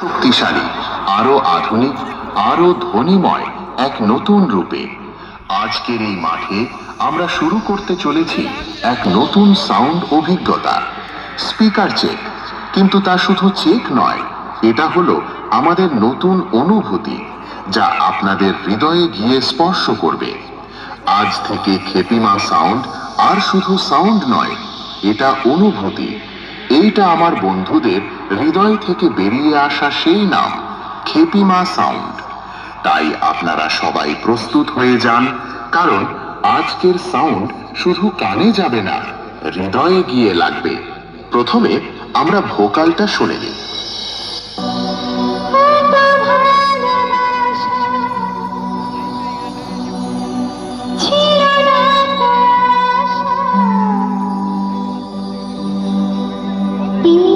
শক্তিশালী আরও আধুনিক, আরও ধ্বনিময় এক নতুন রূপে। আজকের এই মাঠে আমরা শুরু করতে চলেছি এক নতুন সাউন্ড অভিজ্ঞতা। স্পিকার চেক, কিন্তু তা শুধু চেক নয়, এটা হলো আমাদের নতুন অনুভূতি, যা আপনাদের হৃদয়ে গিয়ে স্পর্শ করবে। আজ থেকে খেপিমা সাউন্ড আর শুধু সাউন্ড নয়, এটা অনুভূতি। এইটা আমার বন্ধুদের হৃদয় থেকে বেরিয়ে আসা সেই নাম, খেপিমা সাউন্ড। তাই আপনারা সবাই প্রস্তুত হয়ে যান, কারণ আজকের সাউন্ড শুধু কানে যাবে না, হৃদয়ে গিয়ে লাগবে। প্রথমে আমরা ভোকালটা শুনে নিই।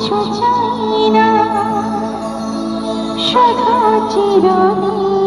কিছু চাই না সদা চিরদিন